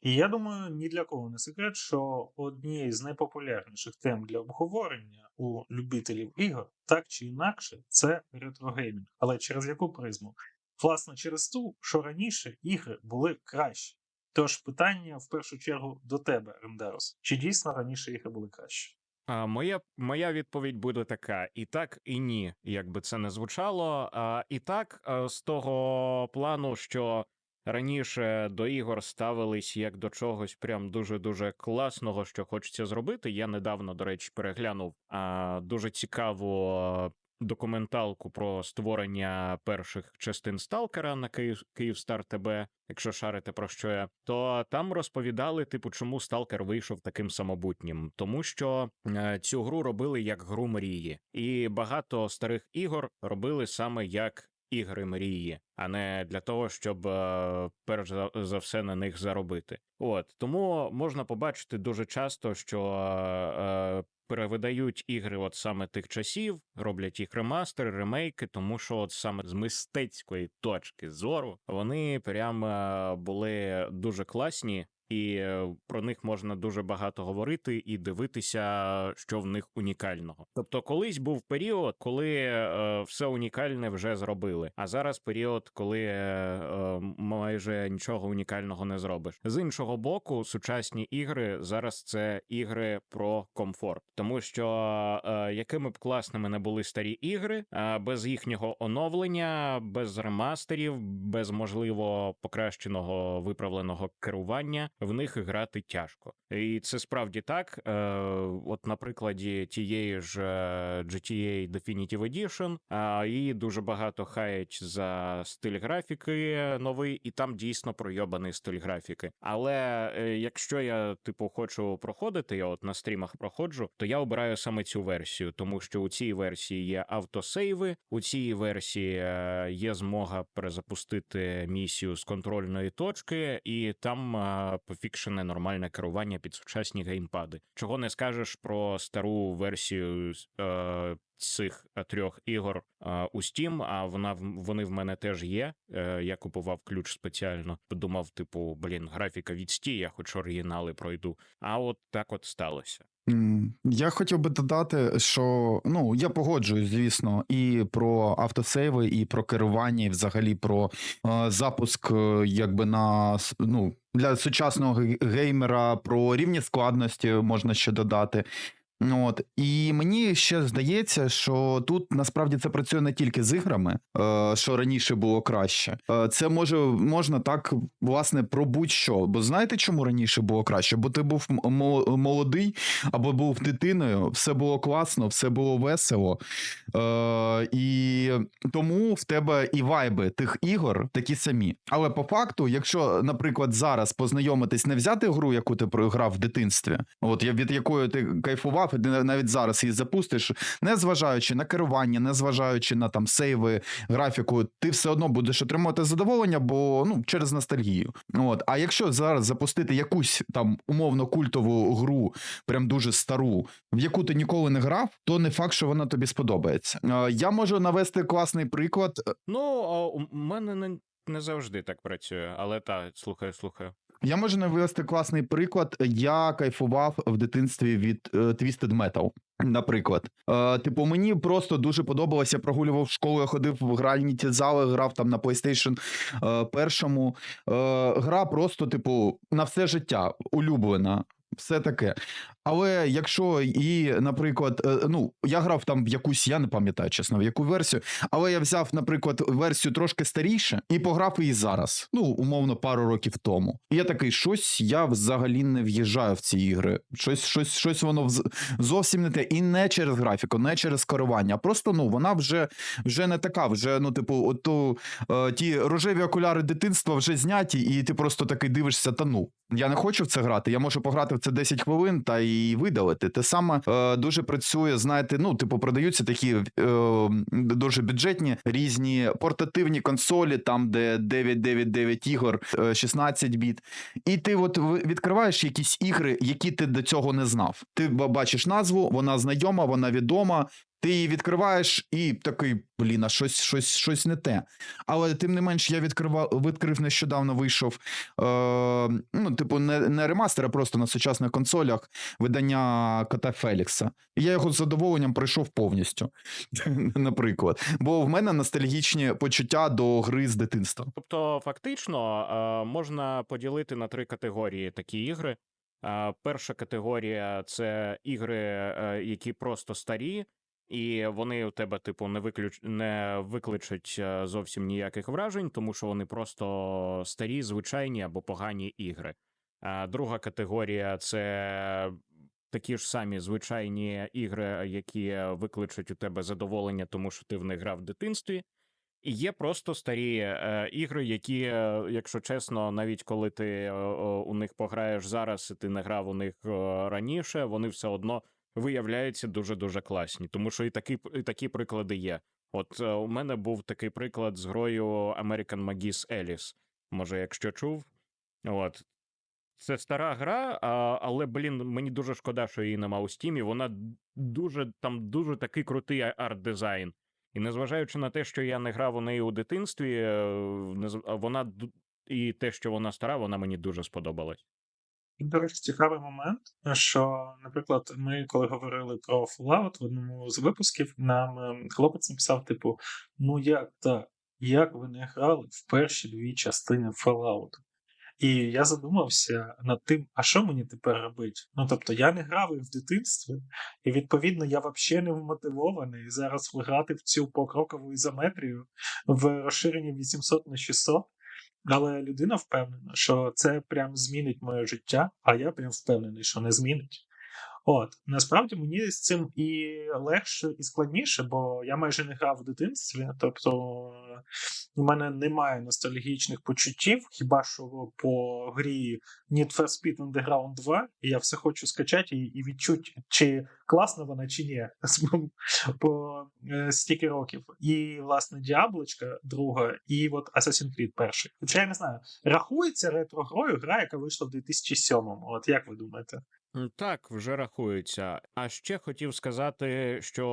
І я думаю, ні для кого не секрет, що однією з найпопулярніших тем для обговорення у любителів ігор, так чи інакше, це ретрогеймінг. Але через яку призму? Власне, через ту, що раніше ігри були кращі. Тож питання в першу чергу до тебе, Рендерос. Чи дійсно раніше ігри були кращі? А, моя, моя відповідь буде така: і так, і ні, як би це не звучало. А, і так, а, з того плану, що раніше до ігор ставились як до чогось прям дуже дуже класного, що хочеться зробити. Я недавно, до речі, переглянув а, дуже цікаву. Документалку про створення перших частин Сталкера на Київ Київстар ТБ, якщо шарите про що я, то там розповідали, типу, чому Сталкер вийшов таким самобутнім, тому що е, цю гру робили як гру мрії, і багато старих ігор робили саме як ігри мрії, а не для того, щоб е, перш за, все на них заробити. От тому можна побачити дуже часто, що е, перевидають ігри, от саме тих часів, роблять їх ремастери, ремейки, тому що от саме з мистецької точки зору вони прямо е, були дуже класні. І е, про них можна дуже багато говорити і дивитися, що в них унікального. Тобто, колись був період, коли е, все унікальне вже зробили. А зараз період, коли е, майже нічого унікального не зробиш. З іншого боку, сучасні ігри зараз це ігри про комфорт, тому що якими б класними не були старі ігри, е, без їхнього оновлення, без ремастерів, без можливо покращеного виправленого керування, в них грати тяжко. І це справді так. Е, от на прикладі тієї ж е, GTA Definitive Edition, а її дуже багато хаять за стиль графіки новий, і там дійсно пройобаний стиль графіки. Але е, якщо я типу хочу проходити, я от на стрімах проходжу, то я обираю саме цю версію, тому що у цій версії є автосейви, у цій версії е, є змога перезапустити місію з контрольної точки, і там пофікшене нормальне керування під сучасні геймпади. Чого не скажеш про стару версію е, цих е, трьох ігор е, у Steam, а вона вони в мене теж є. Е, я купував ключ спеціально. Подумав, типу, блін, графіка відстій, я хоч оригінали пройду. А от так от сталося. Я хотів би додати, що ну я погоджуюсь, звісно, і про автосейви, і про керування, і взагалі про е, запуск, якби на ну для сучасного геймера, про рівні складності можна ще додати. Ну, От і мені ще здається, що тут насправді це працює не тільки з іграми, е, що раніше було краще. Е, це може можна так власне про будь-що. Бо знаєте, чому раніше було краще? Бо ти був молодий або був дитиною, все було класно, все було весело. Е, і тому в тебе і вайби тих ігор такі самі. Але по факту, якщо, наприклад, зараз познайомитись, не взяти гру, яку ти програв в дитинстві, от я- від якої ти кайфував, і ти навіть зараз її запустиш, не зважаючи на керування, не зважаючи на там сейви, графіку, ти все одно будеш отримувати задоволення, бо ну через ностальгію. От, а якщо зараз запустити якусь там умовно культову гру, прям дуже стару, в яку ти ніколи не грав, то не факт, що вона тобі сподобається. Е, Я можу навести класний приклад. Ну, у мене не, не завжди так працює, але так, слухаю, слухаю. Я можу навести класний приклад. Я кайфував в дитинстві від е, Twisted Metal. Наприклад, е, типу, мені просто дуже подобалося. Прогулював школу, я ходив в гральні ті зали, грав там на PlayStation е, першому. Е, гра просто, типу, на все життя улюблена. Все таке. Але якщо і, наприклад, е, ну я грав там в якусь, я не пам'ятаю чесно, в яку версію, але я взяв, наприклад, версію трошки старіше і пограв її зараз. Ну, умовно, пару років тому. І я такий, щось я взагалі не в'їжджаю в ці ігри. Щось, щось, щось воно зовсім не те. І не через графіку, не через керування. Просто ну вона вже, вже не така. Вже, ну, типу, ото е, ті рожеві окуляри дитинства вже зняті, і ти просто такий дивишся, та ну. Я не хочу в це грати. Я можу пограти в це 10 хвилин та і видалити. Те саме е, дуже працює, знаєте, ну, типу, продаються такі е, дуже бюджетні різні портативні консолі, там, де 999 ігор, е, 16 біт. І ти от відкриваєш якісь ігри, які ти до цього не знав. Ти бачиш назву, вона знайома, вона відома. Ти її відкриваєш і такий, блін, а щось, щось, щось не те. Але тим не менш, я відкривав, відкрив нещодавно вийшов. Е, ну, типу, не, не ремастер, а просто на сучасних консолях видання кота Фелікса. І я його з задоволенням пройшов повністю. Наприклад. Бо в мене ностальгічні почуття до гри з дитинства. Тобто, фактично, е, можна поділити на три категорії такі ігри. Е, Перша категорія це ігри, е, які просто старі, і вони у тебе, типу, не виключ... не викличуть е, зовсім ніяких вражень, тому що вони просто старі, звичайні або погані ігри. А друга категорія це такі ж самі звичайні ігри, які викличуть у тебе задоволення, тому що ти в них грав в дитинстві. І є просто старі е, ігри, які, е, якщо чесно, навіть коли ти е, е, у них пограєш зараз, і ти не грав у них раніше, вони все одно виявляються дуже дуже класні. Тому що і такі, і такі приклади є. От е, у мене був такий приклад з грою American Magis Alice. Може, якщо чув. От. Це стара гра, але, блін, мені дуже шкода, що її нема у стімі. Вона дуже там дуже такий крутий арт-дизайн. І незважаючи на те, що я не грав у неї у дитинстві, е, вона і те, що вона стара, вона мені дуже сподобалась. І, До речі, цікавий момент, що, наприклад, ми коли говорили про Fallout в одному з випусків, нам ем, хлопець написав, типу, ну як так? Як ви не грали в перші дві частини Fallout? І я задумався над тим, а що мені тепер робити? Ну тобто я не грав в дитинстві, і відповідно я взагалі не вмотивований зараз грати в цю покрокову ізометрію в розширенні 800 на 600. Але людина впевнена, що це прям змінить моє життя, а я прям впевнений, що не змінить. От насправді мені з цим і легше, і складніше, бо я майже не грав в дитинстві. Тобто у мене немає ностальгічних почуттів, хіба що по грі Need for Speed Underground 2, і я все хочу скачати і, і відчути, чи класна вона, чи ні, по е, стільки років. І, власне, Діаблочка друга, і от Assassin's Creed перший. Хоча я не знаю, рахується ретро-грою гра, яка вийшла в 2007-му. От як ви думаєте? Так, вже рахується. А ще хотів сказати, що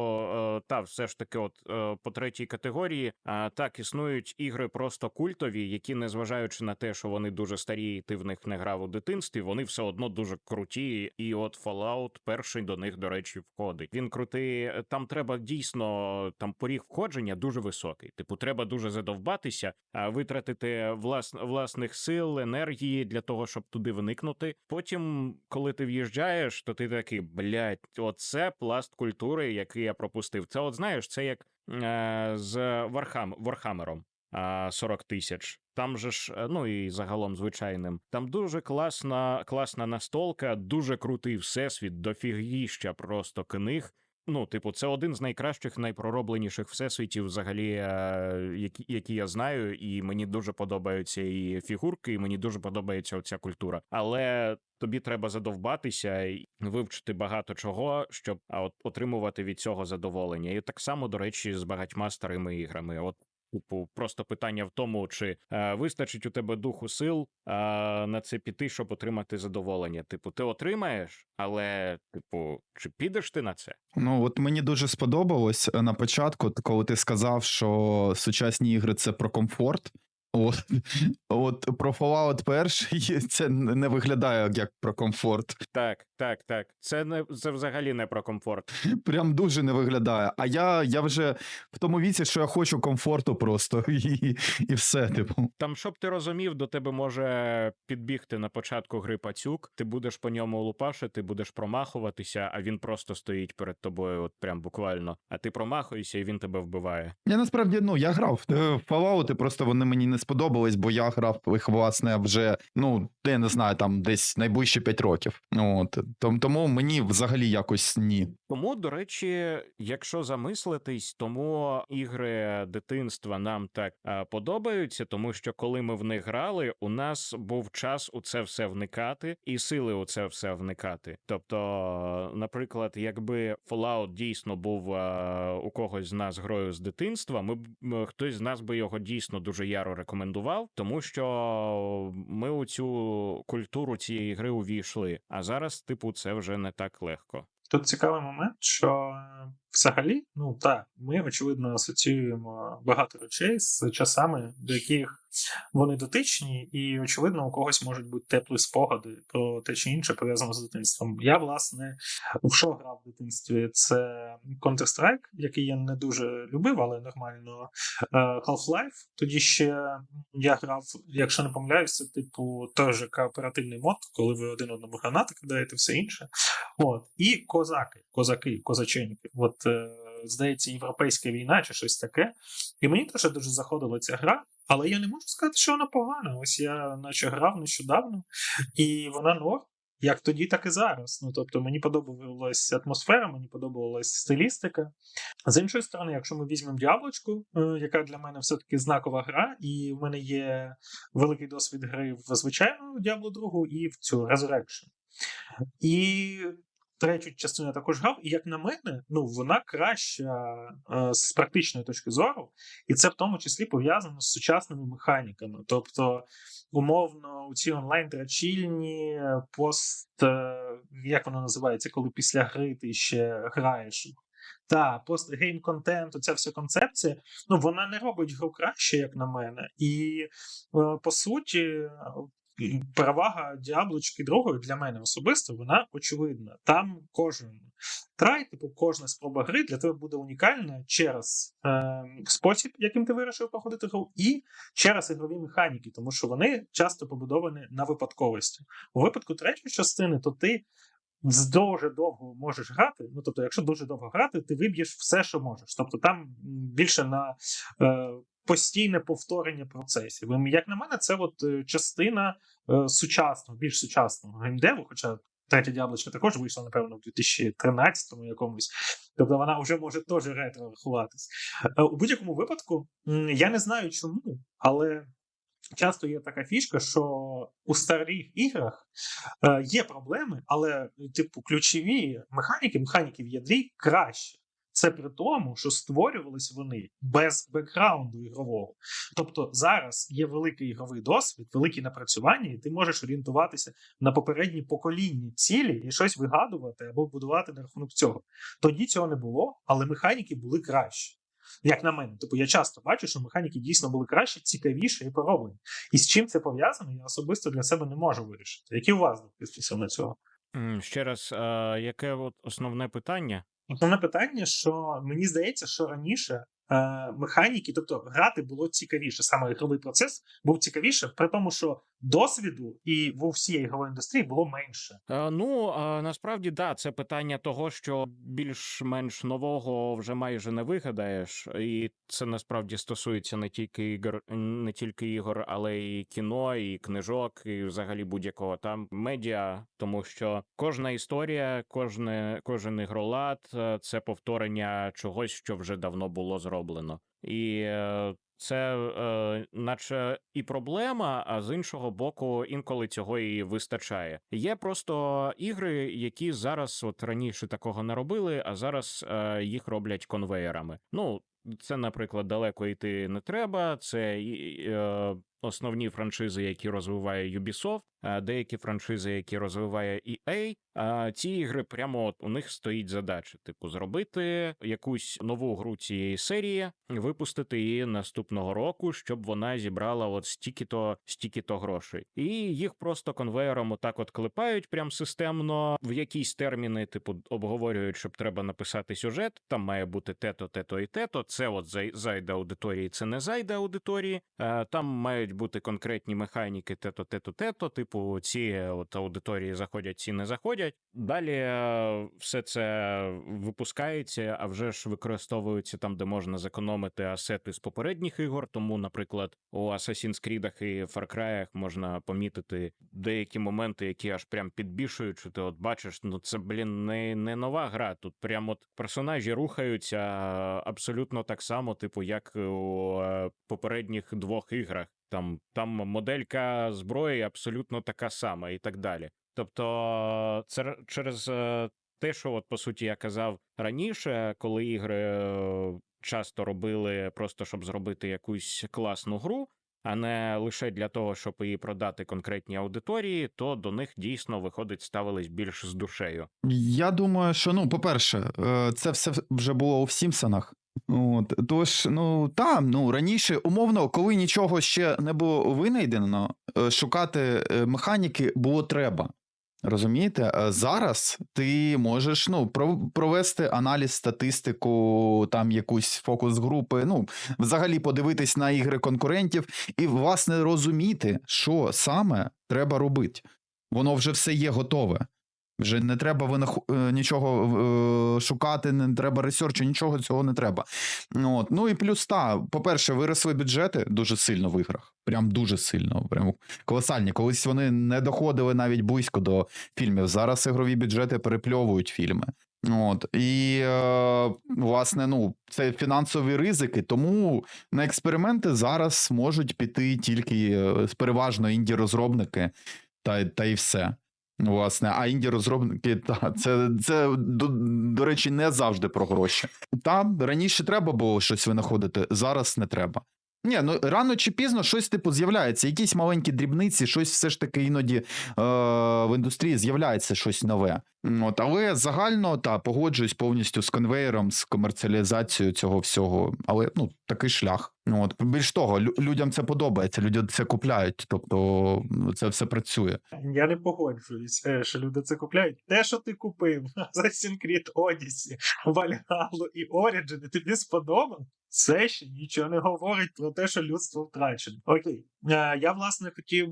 е, та все ж таки, от е, по третій категорії, а, так існують ігри просто культові, які, незважаючи на те, що вони дуже старі, і ти в них не грав у дитинстві, вони все одно дуже круті. І от Fallout перший до них, до речі, входить. Він крутий. е, Там треба дійсно там поріг входження дуже високий. Типу, треба дуже задовбатися, витратити влас, власних сил, енергії для того, щоб туди вникнути. Потім, коли ти в'їжджаєш, то ти такий, блядь, оце пласт культури, який я пропустив. Це, от знаєш, це як е, з Вархам, Вархамером. а, 40 тисяч. Там же ж, е, ну і загалом звичайним. Там дуже класна, класна настолка, дуже крутий всесвіт, дофігіща просто книг. Ну, типу, це один з найкращих, найпроробленіших всесвітів, взагалі, е, які, які я знаю, і мені дуже подобаються і фігурки, і мені дуже подобається оця культура. Але тобі треба задовбатися і вивчити багато чого, щоб от, отримувати від цього задоволення. І так само, до речі, з багатьма старими іграми. От Типу, просто питання в тому, чи е, вистачить у тебе духу сил е, на це піти, щоб отримати задоволення. Типу, ти отримаєш, але, типу, чи підеш ти на це? Ну, от мені дуже сподобалось е, на початку, коли ти сказав, що сучасні ігри це про комфорт. От, от про Fallout перший це не виглядає як про комфорт. Так, так, так. Це не це взагалі не про комфорт. Прям дуже не виглядає. А я, я вже в тому віці, що я хочу комфорту просто, і, і все, типу. Там, щоб ти розумів, до тебе може підбігти на початку гри пацюк, ти будеш по ньому лупашити, будеш промахуватися, а він просто стоїть перед тобою, от прям буквально. А ти промахуєшся, і він тебе вбиває. Я насправді ну я грав е, в Fallout, просто вони мені не сподобались, бо я грав їх власне вже ну я не знаю, там десь найближчі 5 років. Ну От тому мені взагалі якось ні. Тому, до речі, якщо замислитись, тому ігри дитинства нам так подобаються, тому що коли ми в них грали, у нас був час у це все вникати і сили у це все вникати. Тобто, наприклад, якби Fallout дійсно був у когось з нас грою з дитинства, ми б хтось з нас би його дійсно дуже яро рекомендував, тому що ми у цю культуру цієї гри увійшли. А зараз, типу, це вже не так легко. Тут цікавий момент, що взагалі, ну так, ми очевидно асоціюємо багато речей з часами, до яких вони дотичні, і очевидно, у когось можуть бути теплі спогади про те чи інше пов'язане з дитинством. Я, власне, в що грав в дитинстві? Це Counter-Strike, який я не дуже любив, але нормально. Е, Half-Life. Тоді ще я грав, якщо не помиляюся, типу теж кооперативний мод, коли ви один одному гранати кидаєте, все інше. От. І козаки, козаки, козаченьки. От, е, здається, європейська війна чи щось таке. І мені теж дуже заходила ця гра, але я не можу сказати, що вона погана. Ось я наче грав нещодавно, і вона норм. Як тоді, так і зараз. Ну тобто мені подобалась атмосфера, мені подобалась стилістика. З іншої сторони, якщо ми візьмемо Діаблочку, е, яка для мене все-таки знакова гра, і в мене є великий досвід гри в звичайну Діабло 2 і в цю Resurrection. І третю частину я також грав, і як на мене, ну вона краща е, з практичної точки зору, і це в тому числі пов'язано з сучасними механіками. Тобто, умовно, у ці онлайн-драчільні, пост, е, як воно називається, коли після гри ти ще граєш. Та, постгейм контент, оця вся концепція, ну вона не робить гру краще, як на мене. І е, по суті, е, перевага діаблочки другої для мене особисто, вона очевидна. Там кожен трай, типу, кожна спроба гри для тебе буде унікальна через е, спосіб, яким ти вирішив проходити гру, і через ігрові механіки, тому що вони часто побудовані на випадковості. У випадку третьої частини, то ти дуже довго можеш грати. Ну тобто, якщо дуже довго грати, ти виб'єш все, що можеш. Тобто там більше на е, постійне повторення процесів. Як на мене, це от е, частина е, сучасного, більш сучасного геймдеву, хоча. Третя діаблочка також вийшла, напевно, в 2013-му якомусь. Тобто вона вже може теж ретро рахуватись. Е, У будь-якому випадку, я не знаю чому, але часто є така фішка, що у старих іграх є проблеми, але, типу, ключові механіки, механіки в ядрі краще. Це при тому, що створювалися вони без бекграунду ігрового. Тобто зараз є великий ігровий досвід, великі напрацювання, і ти можеш орієнтуватися на попередні покоління цілі і щось вигадувати або будувати на рахунок цього. Тоді цього не було, але механіки були кращі. Як на мене, типу, я часто бачу, що механіки дійсно були кращі, цікавіші і пороблені. І з чим це пов'язано, я особисто для себе не можу вирішити. Які у вас думки стосовно цього? Ще раз, яке от основне питання? Основне питання, що мені здається, що раніше е, механіки, тобто грати було цікавіше, саме ігровий процес був цікавіше, при тому, що досвіду і в всій ігровій індустрії було менше. Е, Ну насправді да, це питання того, що більш-менш нового вже майже не вигадаєш, і це насправді стосується не тільки ігор, не тільки ігор, але і кіно, і книжок, і взагалі будь-якого там медіа, тому що кожна історія, кожне, кожен ігролад це повторення чогось, що вже давно було зроблено. І е, це е, наче і проблема, а з іншого боку, інколи цього і вистачає. Є просто ігри, які зараз, от раніше такого не робили, а зараз е, їх роблять конвеєрами. Ну, це, наприклад, далеко йти не треба. Це е, основні франшизи, які розвиває Ubisoft, деякі франшизи, які розвиває EA. Ці ігри прямо от у них стоїть задача: типу, зробити якусь нову гру цієї серії, випустити її наступного року, щоб вона зібрала от стільки-то стільки-то грошей, і їх просто конвеєром отак от клепають прям системно в якісь терміни, типу, обговорюють, щоб треба написати сюжет. Там має бути тето, тето і тето. Це от зай- зайде аудиторії, це не зайде аудиторії. Е, Там мають бути конкретні механіки тето, тето, тето. Типу, ці от аудиторії заходять, ці не заходять. Далі е, все це випускається, а вже ж використовується там, де можна зекономити асети з попередніх ігор. Тому, наприклад, у Assassin's Creed і Far Cry можна помітити деякі моменти, які аж прям підбільшують, що ти от бачиш, ну це блін не, не нова гра. Тут прям от персонажі рухаються абсолютно так само, типу, як у е, попередніх двох іграх. Там, там моделька зброї абсолютно така сама і так далі. Тобто, це через е, те, що, от по суті, я казав раніше, коли ігри е, часто робили просто щоб зробити якусь класну гру. а не лише для того, щоб її продати конкретній аудиторії, то до них дійсно виходить ставились більш з душею. Я думаю, що ну, по-перше, е, це все вже було у Сімпсонах. От, тож, ну там, ну раніше, умовно, коли нічого ще не було винайдено, е, шукати е, механіки було треба. Розумієте? Зараз ти можеш ну, провести аналіз, статистику, там якусь фокус групи, ну, взагалі подивитись на ігри конкурентів і, власне, розуміти, що саме треба робити. Воно вже все є готове. Вже не треба винаху... е, нічого е, шукати, не треба ресерчу, нічого цього не треба. Ну, От. Ну і плюс та, по-перше, виросли бюджети дуже сильно в іграх. Прям дуже сильно. Прям колосальні. Колись вони не доходили навіть близько до фільмів. Зараз ігрові бюджети перепльовують фільми. От. І, е, власне, ну, це фінансові ризики, тому на експерименти зараз можуть піти тільки е, переважно інді-розробники, та, та й все. Власне, а інді розробники, та це, це до, до речі, не завжди про гроші. Та раніше треба було щось винаходити, зараз не треба. Ні, ну рано чи пізно щось типу з'являється, якісь маленькі дрібниці, щось все ж таки іноді е, в індустрії з'являється щось нове. От, але загально та погоджуюсь повністю з конвейером, з комерціалізацією цього всього. Але ну такий шлях. Ну, От більш того, лю- людям це подобається, люди це купляють, тобто це все працює. Я не погоджуюсь, е, що люди це купляють. Те, що ти купив Assassin's Creed Odyssey, Valhalla і Origin, і тобі сподобав, це ще нічого не говорить про те, що людство втрачено. Окей. Е, Я, власне, хотів.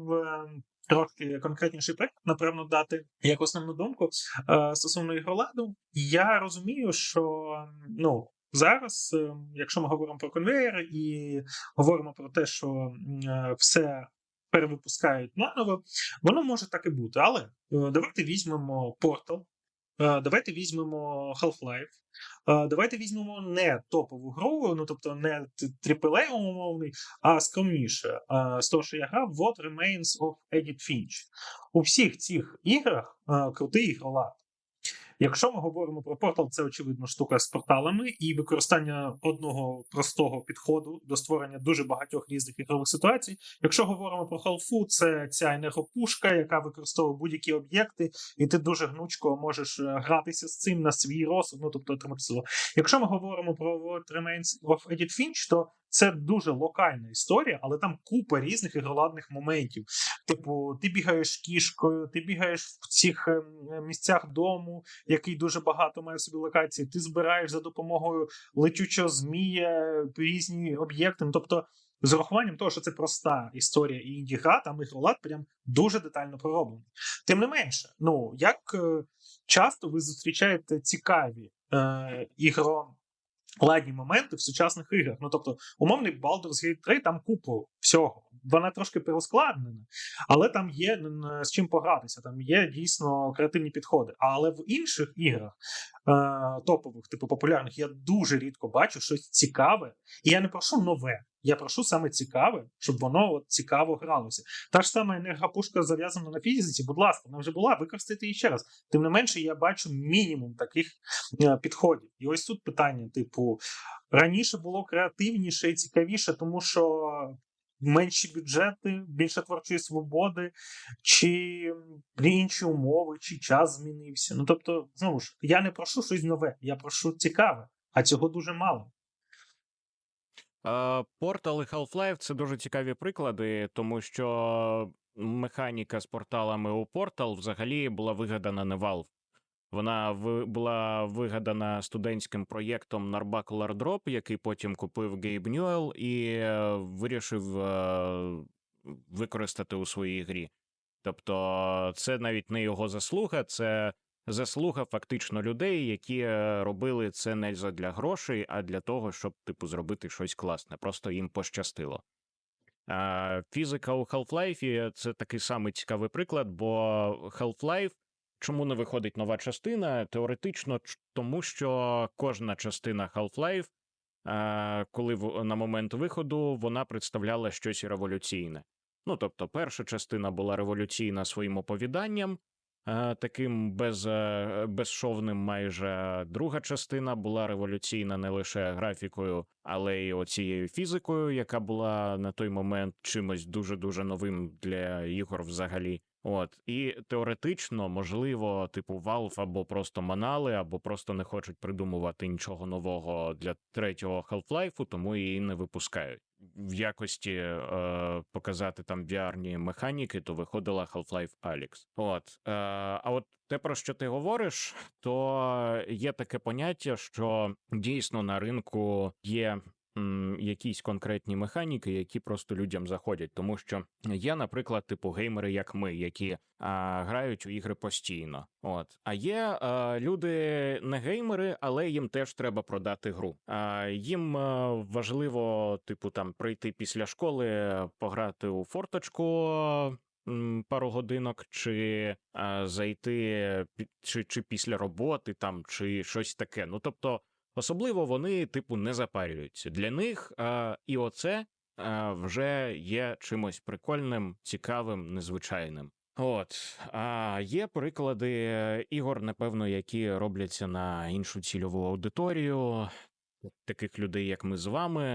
Трошки конкретніший приклад, напевно, дати як основну думку е, стосовно ігроладу. Я розумію, що ну зараз, е, якщо ми говоримо про конвейер і говоримо про те, що е, все перевипускають наново, Воно може так і бути, але давайте візьмемо е, давайте візьмемо Half-Life, е, давайте візьмемо не топову гру, ну тобто не AAA умовний, а скромніше. Е, З того, що я грав, What Remains of Edith Finch. У всіх цих іграх е, крутий ігролад. Якщо ми говоримо про портал, це очевидно штука з порталами і використання одного простого підходу до створення дуже багатьох різних ігрових ситуацій. Якщо говоримо про халфу, це ця енергопушка, яка використовує будь-які об'єкти, і ти дуже гнучко можеш е, гратися з цим на свій розсуд, ну тобто отримати силу. Якщо ми говоримо про What Remains of Edith Finch, то це дуже локальна історія, але там купа різних ігроладних моментів. Типу, ти бігаєш кішкою, ти бігаєш в цих ем, місцях дому, який дуже багато має в собі локацій. Ти збираєш за допомогою летючого змія різні об'єкти. Ну, тобто, з урахуванням того, що це проста історія і інді-гра, там ігролад прям дуже детально пророблений. Тим не менше, ну як е, часто ви зустрічаєте цікаві е, ігро. Ладні моменти в сучасних іграх. Ну тобто, умовний Baldur's Gate 3 там купу всього. Вона трошки перескладнена, але там є з чим погратися. Там є дійсно креативні підходи. Але в інших іграх е, топових, типу популярних, я дуже рідко бачу щось цікаве. І я не прошу нове. Я прошу саме цікаве, щоб воно от цікаво гралося. Та ж сама енергопушка зав'язана на фізиці. Будь ласка, вона вже була, використайте її ще раз. Тим не менше, я бачу мінімум таких е, підходів. І ось тут питання: типу, раніше було креативніше і цікавіше, тому що менші бюджети, більше творчої свободи, чи інші умови, чи час змінився. Ну тобто, знову ж, я не прошу щось нове, я прошу цікаве, а цього дуже мало. Portal і Half-Life це дуже цікаві приклади, тому що механіка з порталами у Portal взагалі була вигадана не Valve. Вона була вигадана студентським проєктом Narbacular Drop, який потім купив Гейб Ньюел і е, вирішив е, використати у своїй грі. Тобто, це навіть не його заслуга, це заслуга фактично людей, які е, робили це не для грошей, а для того, щоб типу зробити щось класне. Просто їм пощастило. Фізика у Half-Life це такий самий цікавий приклад, бо Half-Life чому не виходить нова частина? Теоретично, тому що кожна частина Half-Life, коли на момент виходу вона представляла щось революційне. Ну тобто, перша частина була революційна своїм оповіданням, таким без, е, безшовним майже. Друга частина була революційна не лише графікою, але й оцією фізикою, яка була на той момент чимось дуже дуже новим для ігор взагалі. От і теоретично, можливо, типу Valve або просто манали, або просто не хочуть придумувати нічого нового для третього Half-Life, тому і не випускають. В якості е, показати там VR-ні механіки, то виходила Half-Life Alyx. От е, а от те, про що ти говориш, то є таке поняття, що дійсно на ринку є якісь конкретні механіки, які просто людям заходять, тому що є, наприклад, типу геймери, як ми, які а, грають у ігри постійно. От а є а, люди не геймери, але їм теж треба продати гру. А їм важливо, типу, там прийти після школи, пограти у форточку. Пару годинок, чи а, зайти чи, чи після роботи, там, чи щось таке. Ну тобто, Особливо вони, типу, не запарюються. Для них а, і оце а, вже є чимось прикольним, цікавим, незвичайним. От а є приклади е, ігор, напевно, які робляться на іншу цільову аудиторію, таких людей, як ми з вами,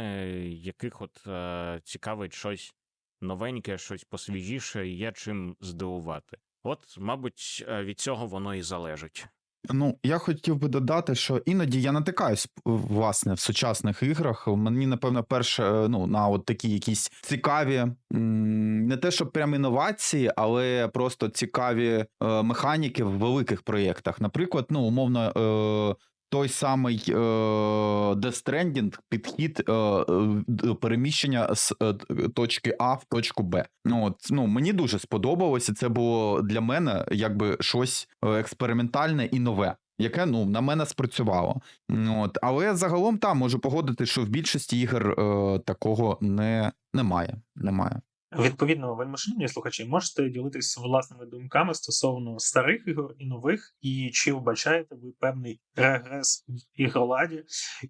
яких от е, цікавить щось новеньке, щось посвіжіше, і є чим здивувати. От, мабуть, е, від цього воно і залежить. Ну, я хотів би додати, що іноді я натикаюсь власне в сучасних іграх. Мені, напевно, перше, е, ну, на от такі якісь цікаві, не те, що прям інновації, але просто цікаві е, механіки в великих проєктах. Наприклад, ну, умовно, е, той самий е, Death Stranding, підхід е, е, переміщення з е, точки А в точку Б. Ну, от, ну, мені дуже сподобалося. Це було для мене якби щось експериментальне і нове. Яке ну на мене спрацювало, Ну, от але загалом там можу погодити, що в більшості ігор е, такого не немає. Немає. Відповідно, вельмишановні слухачі, можете ділитися власними думками стосовно старих ігор і нових, і чи вбачаєте ви певний регрес в ігроладі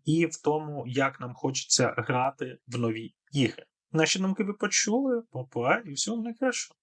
і в тому, як нам хочеться грати в нові ігри. Наші думки ви почули, попа і всього найкращого.